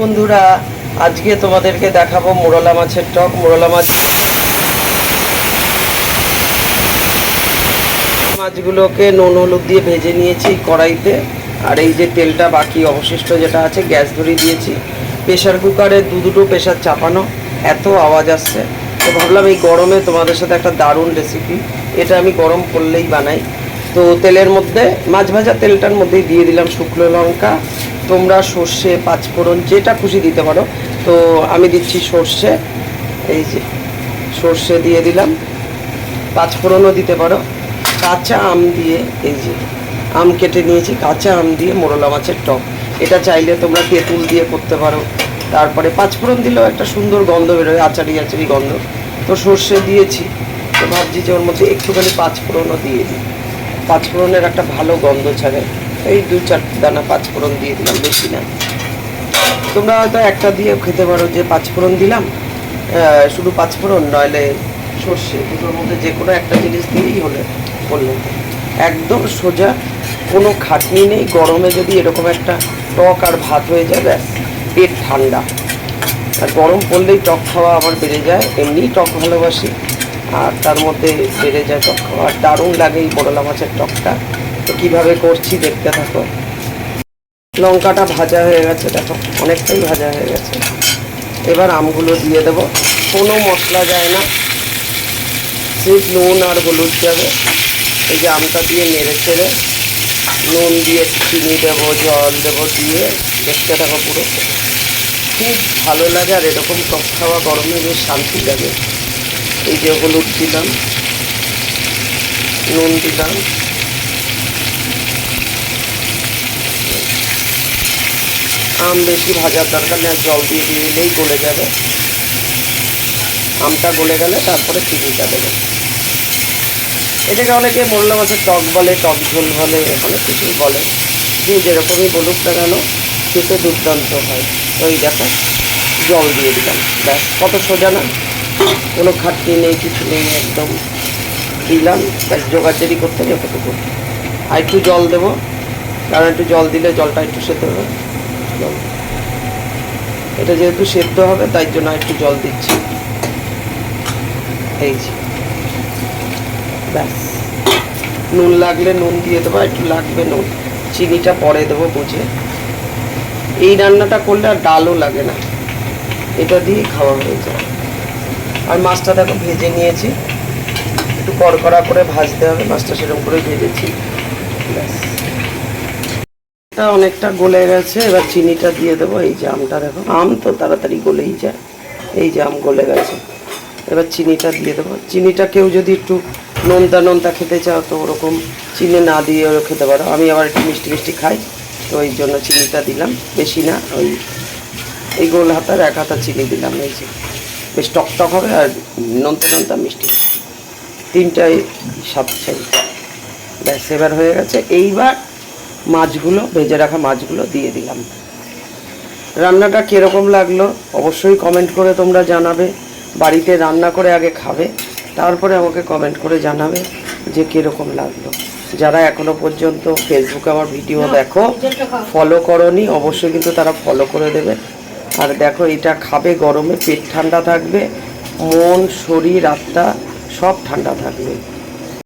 বন্ধুরা, আজকে তোমাদেরকে দেখাবো মোরলা মাছের টক। মোরলা মাছ মাছগুলোকে নুন, হলুদ দিয়ে ভেজে নিয়েছি কড়াইতে। আর এই যে তেলটা বাকি অবশিষ্ট যেটা আছে, গ্যাস ধরিয়ে দিয়েছি। প্রেশার কুকারে দু দুটো প্রেশার চাপানো। এত আওয়াজ আসছে। তো ভাবলাম এই গরমে তোমাদের সাথে একটা দারুণ রেসিপি এটা আমি গরম করলেই বানাই। তো তেলের মধ্যে মাছ ভাজা তেলটার মধ্যেই দিয়ে দিলাম শুকনো লঙ্কা। তোমরা সর্ষে, পাঁচফোড়ন, যেটা খুশি দিতে পারো। তো আমি দিচ্ছি সর্ষে, এই যে সর্ষে দিয়ে দিলাম। পাঁচফোড়নও দিতে পারো। কাঁচা আম দিয়ে, এই যে আম কেটে নিয়েছি, কাঁচা আম দিয়ে মোরলা মাছের টক। এটা চাইলে তোমরা তেঁতুল দিয়ে করতে পারো। তারপরে পাঁচফোড়ন দিলেও একটা সুন্দর গন্ধ বেরোয়, আচারি আচারি গন্ধ। তো সর্ষে দিয়েছি। তো ভাবছি যে ওর মধ্যে একটুখানি পাঁচফোড়নও দিয়ে দিই। পাঁচফোড়নের একটা ভালো গন্ধ ছাড়ে। এই দু চার দানা পাঁচফোড়ন দিয়ে দিলাম, বেশি না। তোমরা হয়তো একটা দিয়ে খেতে পারো যে পাঁচফোড়ন দিলাম শুধু পাঁচফোড়ন, নইলে সর্ষে, দুটোর মধ্যে যে কোনো একটা জিনিস দিয়েই হলে করলে। একদম সোজা, কোনো খাটনি নেই, গরমে যদি এরকম একটা টক আর ভাত হয়ে ব্যাস, পেট ঠান্ডা। আর গরম পড়লেই টক খাওয়া আমার বেড়ে যায়, এমনিই টক ভালোবাসি, আর তার মধ্যে বেড়ে যায় টক খাওয়া। আর দারুণ লাগে এই বড়লা মাছের টকটা। তো কীভাবে করছি দেখতে থাকো। লঙ্কাটা ভাজা হয়ে গেছে, দেখো, অনেকটাই ভাজা হয়ে গেছে। এবার আমগুলো দিয়ে দেব। কোনো মশলা যায় না। সিট নুন আর হলুদ যাবে। এই যে আমটা দিয়ে নেড়ে ছেড়ে নুন দিয়ে চিনি দেবো, জল দেবো দিয়ে, দেখতে থাকো পুরো। খুব ভালো লাগে আর এরকম টক খাওয়া গরমে বেশ শান্তি লাগে। এই যে হলুদ দিলাম, নুন দিলাম। আম বেশি ভাজার দরকার নেই জল দিয়ে দিলেই গলে যাবে। আমটা গলে গেলে তারপরে চিনিটা দেবে। এটাকে অনেকে মোরলা মাছের টক বলে, টক ঝোল বলে, অনেক কিছুই বলে। যে যেরকমই বলুক না কেন খেতে দুর্দান্ত হয়। এই দেখো, জল দিয়ে দিলাম। ব্যাস, কত সোজা না? কোনো খাটনি নেই, কিছু নেই, একদম দিলাম। ব্যাস জোগাড়জারি করতে যতটুকু আর একটু জল দেবো। কারণ একটু জল দিলে জলটা একটু সেদ্ধ হবে। জল। এটা যেহেতু সেদ্ধ হবে, তাই জন্য একটু জল দিচ্ছি। এই যে। ব্যাস। নুন লাগলে নুন দিয়ে দেবো একটু লাগবে নুন। চিনিটা পরে দেবো বুঝে। এই রান্নাটা করলে আর ডালও লাগে না। এটা দিয়ে খাওয়া হয়ে যায়। আর মাছটা দেখো ভেজে নিয়েছি। একটু কড়কড়া করে ভাজতে হবে, মাছটা সেরকম করে ভেজেছি। ব্যাস। এটা অনেকটা গলে গেছে, এবার চিনিটা দিয়ে দেবো, এই যে আমটা দেখো, আম তো তাড়াতাড়ি গলেই যায়, এই যে আম গলে গেছে, এবার চিনিটা দিয়ে দেবো, চিনিটা কেউ যদি একটু নোনতা নোনতা খেতে চাও, তো ওরকম চিনি না দিয়ে খেতে পারো, আমি আবার একটু মিষ্টি মিষ্টি খাই, তো ওই জন্য চিনিটা দিলাম, বেশি না, ওই এই গোল হাতার এক হাতা চিনি দিলাম, এই যে, বেশ টক টক হবে আর নোনতা নোনতা মিষ্টি, তিনটাই স্বাদ চাই, ব্যাস এবার হয়ে গেছে, এইবার মাছগুলো ভেজে রাখা মাছগুলো দিয়ে দিলাম। রান্নাটা কীরকম লাগল অবশ্যই কমেন্ট করে তোমরা জানাবে। বাড়িতে রান্না করে আগে খাবে তারপরে আমাকে কমেন্ট করে জানাবে যে কীরকম লাগল। যারা এখনও পর্যন্ত ফেসবুকে আমার ভিডিও দেখো ফলো করনি অবশ্যই কিন্তু তারা ফলো করে দেবে। আর দেখো এটা খাবে গরমে পেট ঠান্ডা থাকবে মন শরীর আত্মা সব ঠান্ডা থাকবে।